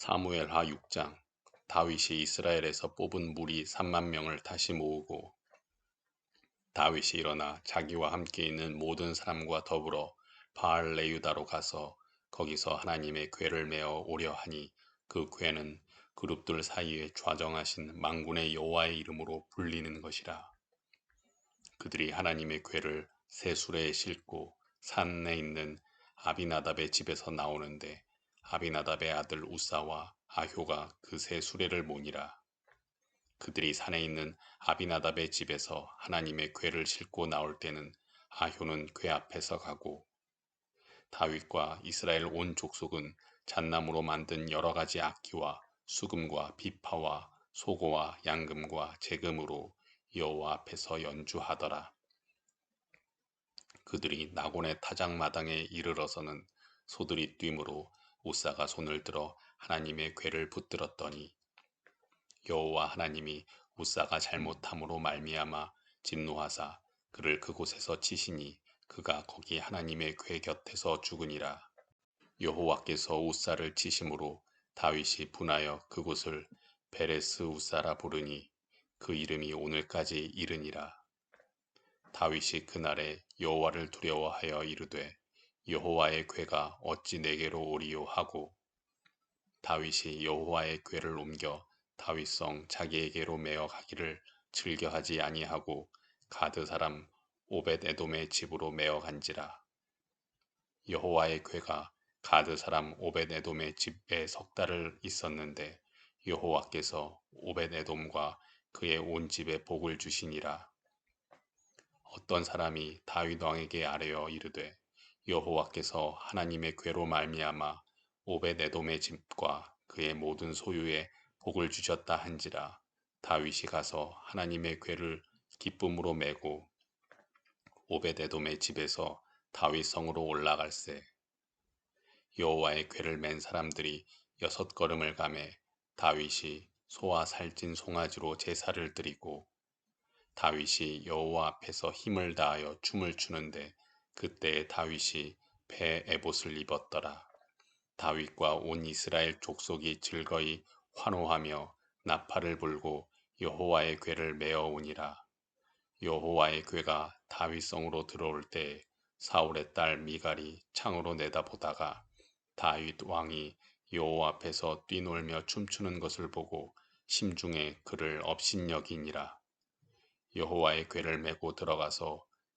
사무엘하 6장 다윗이 이스라엘에서 뽑은 무리 3만 명을 다시 모으고 다윗이 일어나 자기와 함께 있는 모든 사람과 더불어 바알 레유다로 가서 거기서 하나님의 궤를 메어 오려 하니 그 궤는 그룹들 사이에 좌정하신 망군의 여호와의 이름으로 불리는 것이라. 그들이 하나님의 궤를 새 수레에 싣고 산에 있는 아비나답의 집에서 나오는데 아비나답의 아들 우사와 아효가 그새 수레를 모니라. 그들이 산에 있는 아비나답의 집에서 하나님의 궤를 싣고 나올 때는 아효는 궤 앞에서 가고 다윗과 이스라엘 온 족속은 잣나무로 만든 여러 가지 악기와 수금과 비파와 소고와 양금과 재금으로 여호와 앞에서 연주하더라. 그들이 나곤의 타작 마당에 이르러서는 소들이 뛰므로 우사가 손을 들어 하나님의 궤를 붙들었더니 여호와 하나님이 우사가 잘못함으로 말미암아 진노하사 그를 그곳에서 치시니 그가 거기 하나님의 궤 곁에서 죽으니라. 여호와께서 우사를 치심으로 다윗이 분하여 그곳을 베레스 우사라 부르니 그 이름이 오늘까지 이르니라. 다윗이 그날에 여호와를 두려워하여 이르되 여호와의 궤가 어찌 내게로 오리요 하고 다윗이 여호와의 궤를 옮겨 다윗성 자기에게로 메어 가기를 즐겨하지 아니하고 가드 사람 오벳 에돔의 집으로 메어 간지라. 여호와의 궤가 가드 사람 오벳 에돔의 집에 석 달을 있었는데 여호와께서 오벳 에돔과 그의 온 집에 복을 주시니라. 어떤 사람이 다윗 왕에게 아뢰어 이르되 여호와께서 하나님의 궤로 말미암아 오벳 에돔의 집과 그의 모든 소유에 복을 주셨다 한지라. 다윗이 가서 하나님의 궤를 기쁨으로 메고 오벳 에돔의 집에서 다윗 성으로 올라갈세. 여호와의 궤를 맨 사람들이 여섯 걸음을 가매 다윗이 소와 살찐 송아지로 제사를 드리고 다윗이 여호와 앞에서 힘을 다하여 춤을 추는데 그때 다윗이 배 에봇을 입었더라. 다윗과 온 이스라엘 족속이 즐거이 환호하며 나팔을 불고 여호와의 궤를 메어 오니라. 여호와의 궤가 다윗성으로 들어올 때 사울의 딸 미갈이 창으로 내다보다가 다윗 왕이 여호와 앞에서 뛰놀며 춤추는 것을 보고 심중에 그를 업신여기니라. 여호와의 궤를 메고 들어가서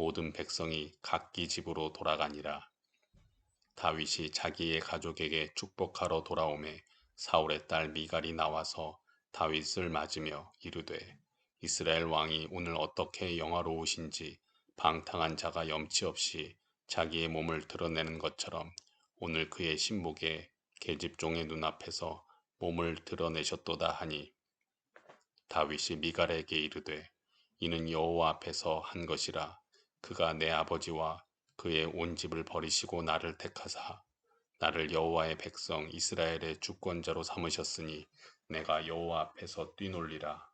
모든 백성이 각기 집으로 돌아가니라. 다윗이 자기의 가족에게 축복하러 돌아오매 사울의 딸 미갈이 나와서 다윗을 맞으며 이르되 이스라엘 왕이 오늘 어떻게 영화로우신지 방탕한 자가 염치 없이 자기의 몸을 드러내는 것처럼 오늘 그의 신복의 계집종의 눈앞에서 몸을 드러내셨도다 하니 다윗이 미갈에게 이르되 이는 여호와 앞에서 한 것이라 그가 내 아버지와 그의 온 집을 버리시고 나를 택하사 나를 여호와의 백성 이스라엘의 주권자로 삼으셨으니 내가 여호와 앞에서 뛰놀리라.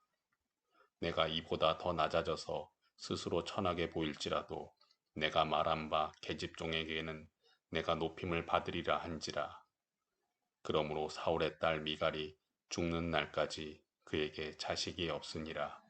내가 이보다 더 낮아져서 스스로 천하게 보일지라도 내가 말한 바 계집종에게는 내가 높임을 받으리라 한지라. 그러므로 사울의 딸 미갈이 죽는 날까지 그에게 자식이 없으니라.